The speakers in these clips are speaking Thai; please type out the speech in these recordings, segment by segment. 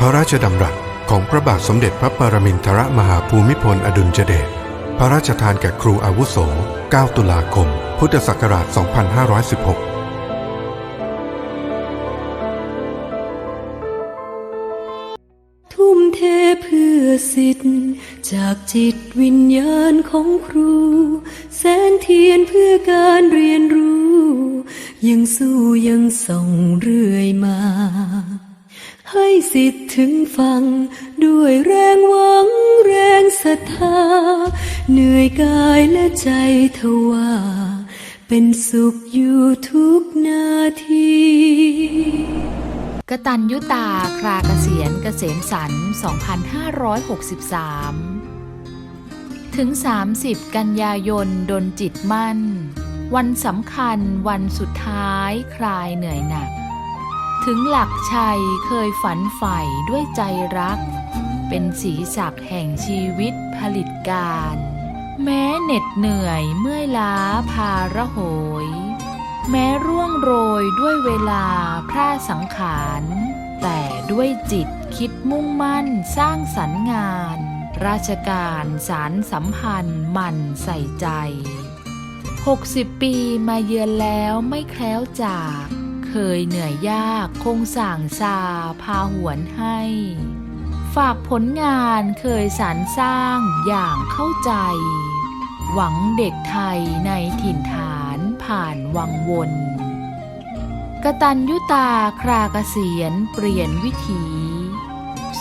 พระราชดำรัสของพระบาทสมเด็จพระปรมินทรมหาภูมิพลอดุลยเดช พระราชทานแก่ครูอาวุโส 9 ตุลาคม พุทธศักราช 2516ทุ่มเทเพื่อสิทธิ์ จากจิตวิญญาณของครู แสงเทียนเพื่อการเรียนรู้ ยังสู้ยังส่องเรื่อยมา ให้สิทธิ์ถึงฟัง ด้วยแรงหวังแรงศรัทธา เหนื่อยกายและใจทว่าเป็นสุขอยู่ทุกนาทีกตัญยุตาครากเกษียณเกษมสันต์2563 ถึง 30 กันยายนดนจิตมั่น วันสำคัญวันสุดท้ายคลายเหนื่อยหนัก ถึงหลักชัยเคยฝันใฝ่ด้วยใจรัก เป็นสีสักแห่งชีวิตผลิตการ แม้เหน็ดเหนื่อยเมื่อยล้าพาระโหย แม้ร่วงโรยด้วยเวลาพร่าสังขาร แต่ด้วยจิตคิดมุ่งมั่นสร้างสรรค์งาน ราชการสารสัมพันธ์หมั่นใส่ใจ 60 ปีมาเยือนแล้วไม่แคล้วจาก เคยเหนื่อยยากคงสั่งซาพาหวนให้ ฝากผลงานเคยสรรสร้างอย่างเข้าใจ หวังเด็กไทยในถิ่นฐานผ่านวังวนกตัญยุตาคราเกษียณเปลี่ยนวิถี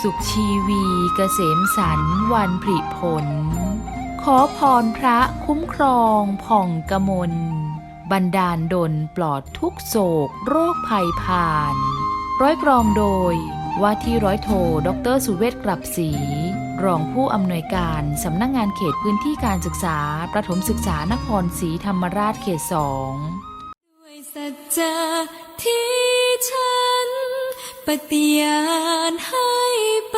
สุขชีวีเกษมสันวันผลิผล ขอพรพระคุ้มครองผ่องกมล บันดาลดลปลอดทุกโศก โรคภัยผ่าน ร้อยกรองโดย ว่าที่ร้อยโทดรสุเวศกลับศรีรองผู้อำนวยการสำนักงงานเขตพื้นที่การศึกษา ประถมศึกษานครศรีธรรมราชเขตสองด้วยสัจจะที่ฉัน ปฏิญาณให้ไป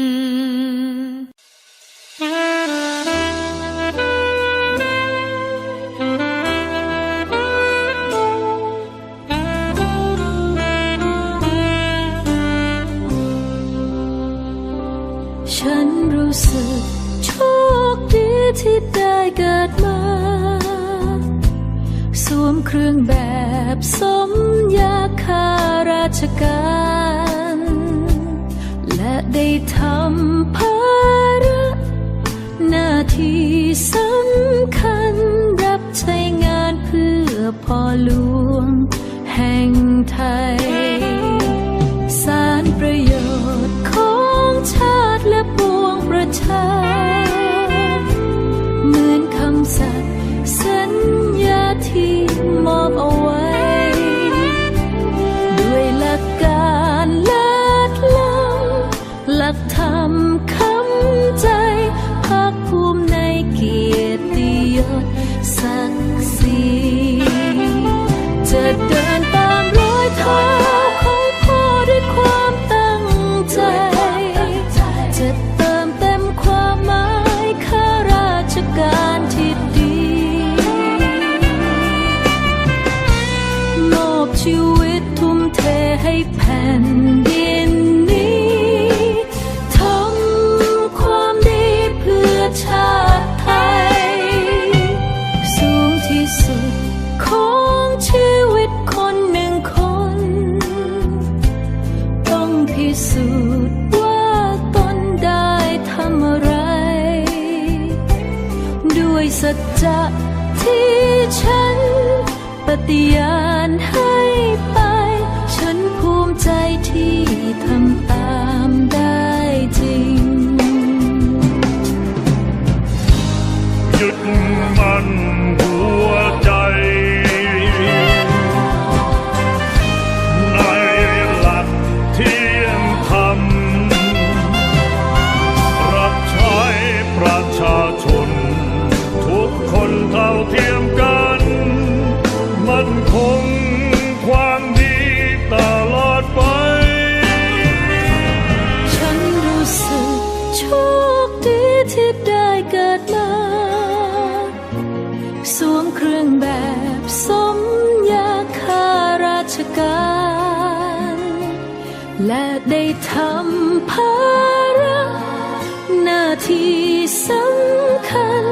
พ่อหลวงแห่งไทย ให้แผ่นด ที่สำคัญ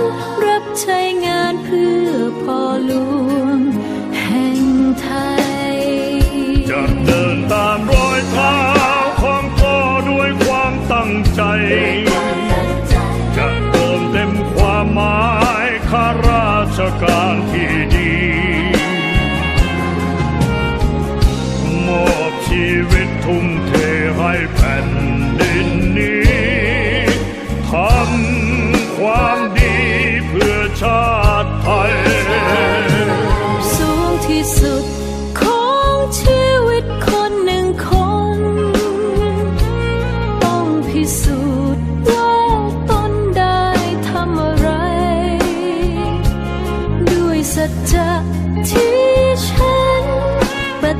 รับใช้งานเพื่อพ่อหลวงแห่งไทย จะเดินตามรอยเท้าของพ่อด้วยความตั้งใจ จะเติมเต็มความหมายข้าราชการที่ดีมอบชีวิตทุ่มเทให้แผ่นดินนี้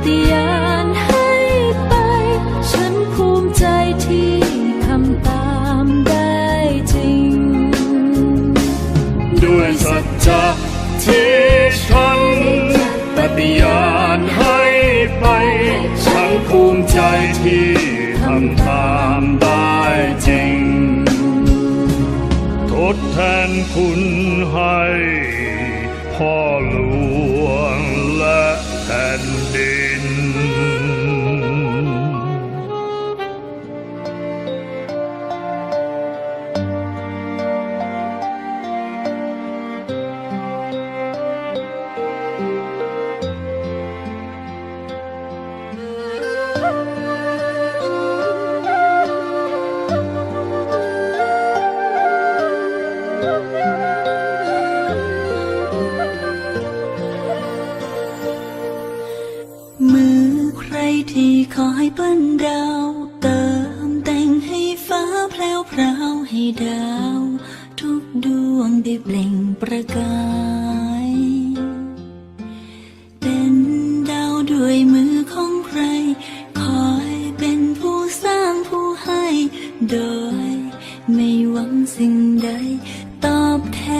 ฏิญาณให้ไป ฉันภูมิใจที่ทำตามได้จริง ด้วยสัจจะที่ฉันปฏิญาณให้ไป ฉันภูมิใจที่ทำตามได้จริง ทดแทนคุณให้พ่อหลวงและแผ่นดิน มือใครที่คอยปั้นดาวเติมแต่งให้ฟ้าแพลวพราวให้ดาว ทุกดวงได้เปล่งประกาย เป็นดาวด้วยมือของใคร คอยเป็นผู้สร้างผู้ให้ โดยไม่หวังสิ่งใด ต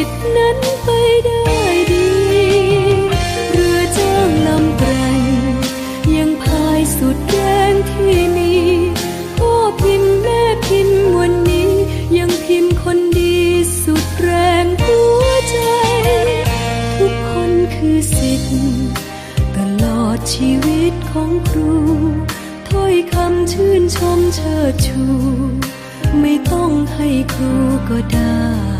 ว่าสิทธินั้นไปได้ดี เรือจ้างลำแกร่งยังพายสุดแรงที่มีพ่อพิมพ์แม่พิมพ์วันนี้ยังพิมพ์คนดีสุดแรงหัวใจ ทุกคนคือสิทธิ์ตลอดชีวิตของครูถ้อยคำชื่นชมเชิดชู ไม่ต้องให้ครูก็ได้